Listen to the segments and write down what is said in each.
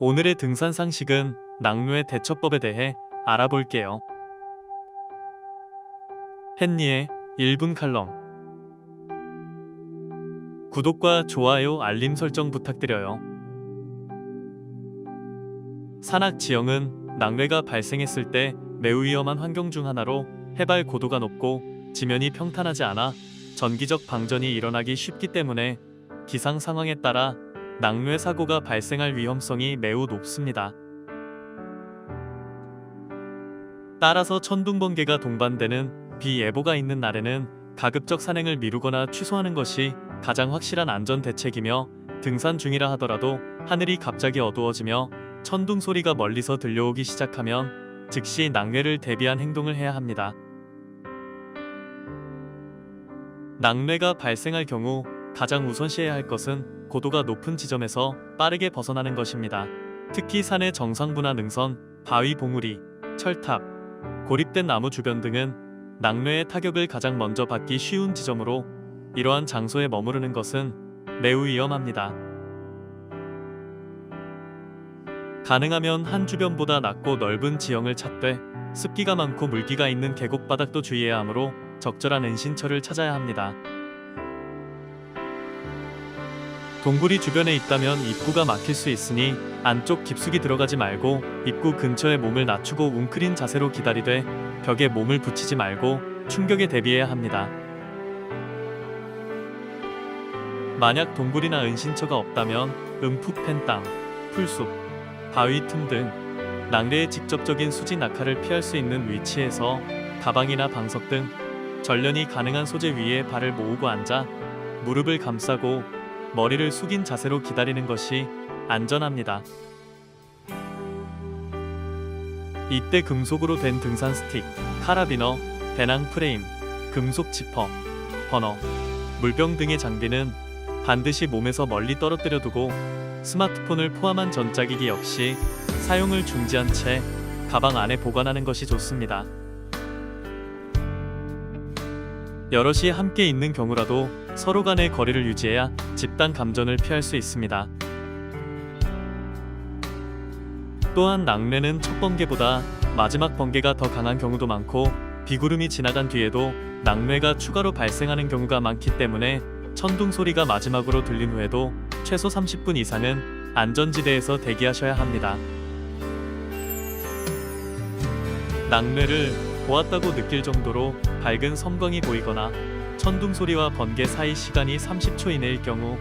오늘의 등산 상식은 낙뢰 대처법에 대해 알아볼게요. 헨리의 1분 칼럼 구독과 좋아요, 알림 설정 부탁드려요. 산악 지형은 낙뢰가 발생했을 때 매우 위험한 환경 중 하나로 해발 고도가 높고 지면이 평탄하지 않아 전기적 방전이 일어나기 쉽기 때문에 기상 상황에 따라 낙뢰 사고가 발생할 위험성이 매우 높습니다. 따라서 천둥 번개가 동반되는 비 예보가 있는 날에는 가급적 산행을 미루거나 취소하는 것이 가장 확실한 안전 대책이며 등산 중이라 하더라도 하늘이 갑자기 어두워지며 천둥 소리가 멀리서 들려오기 시작하면 즉시 낙뢰를 대비한 행동을 해야 합니다. 낙뢰가 발생할 경우 가장 우선시해야 할 것은 고도가 높은 지점에서 빠르게 벗어나는 것입니다. 특히 산의 정상부나 능선, 바위 봉우리, 철탑, 고립된 나무 주변 등은 낙뢰의 타격을 가장 먼저 받기 쉬운 지점으로 이러한 장소에 머무르는 것은 매우 위험합니다. 가능하면 한 주변보다 낮고 넓은 지형을 찾되 습기가 많고 물기가 있는 계곡 바닥도 주의해야 하므로 적절한 은신처를 찾아야 합니다. 동굴이 주변에 있다면 입구가 막힐 수 있으니 안쪽 깊숙이 들어가지 말고 입구 근처에 몸을 낮추고 웅크린 자세로 기다리되 벽에 몸을 붙이지 말고 충격에 대비해야 합니다. 만약 동굴이나 은신처가 없다면 음푹 팬 땅, 풀숲, 바위 틈 등 낙뢰의 직접적인 수지 낙하를 피할 수 있는 위치에서 가방이나 방석 등 전련이 가능한 소재 위에 발을 모으고 앉아 무릎을 감싸고 머리를 숙인 자세로 기다리는 것이 안전합니다. 이때 금속으로 된 등산 스틱, 카라비너, 배낭 프레임, 금속 지퍼, 버너, 물병 등의 장비는 반드시 몸에서 멀리 떨어뜨려 두고 스마트폰을 포함한 전자기기 역시 사용을 중지한 채 가방 안에 보관하는 것이 좋습니다. 여럿이 함께 있는 경우라도 서로 간의 거리를 유지해야 집단 감전을 피할 수 있습니다. 또한 낙뢰는 첫 번개보다 마지막 번개가 더 강한 경우도 많고 비구름이 지나간 뒤에도 낙뢰가 추가로 발생하는 경우가 많기 때문에 천둥 소리가 마지막으로 들린 후에도 최소 30분 이상은 안전지대에서 대기하셔야 합니다. 낙뢰를 보았다고 느낄 정도로 밝은 섬광이 보이거나 천둥 소리와 번개 사이 시간이 30초 이내일 경우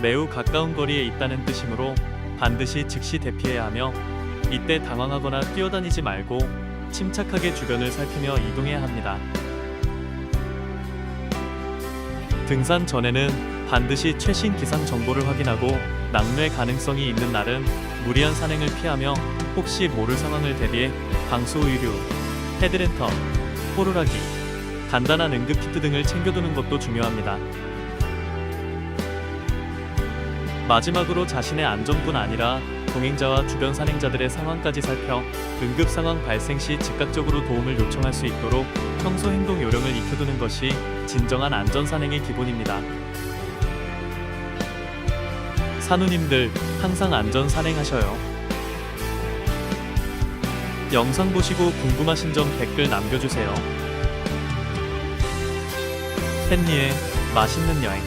매우 가까운 거리에 있다는 뜻이므로 반드시 즉시 대피해야 하며 이때 당황하거나 뛰어다니지 말고 침착하게 주변을 살피며 이동해야 합니다. 등산 전에는 반드시 최신 기상 정보를 확인하고 낙뢰 가능성이 있는 날은 무리한 산행을 피하며 혹시 모를 상황을 대비해 방수 의류, 헤드랜턴, 호루라기, 간단한 응급키트 등을 챙겨두는 것도 중요합니다. 마지막으로 자신의 안전뿐 아니라 동행자와 주변 산행자들의 상황까지 살펴 응급 상황 발생 시 즉각적으로 도움을 요청할 수 있도록 평소 행동 요령을 익혀두는 것이 진정한 안전 산행의 기본입니다. 산우님들 항상 안전 산행하셔요. 영상 보시고 궁금하신 점 댓글 남겨주세요. 헨리의 맛있는 여행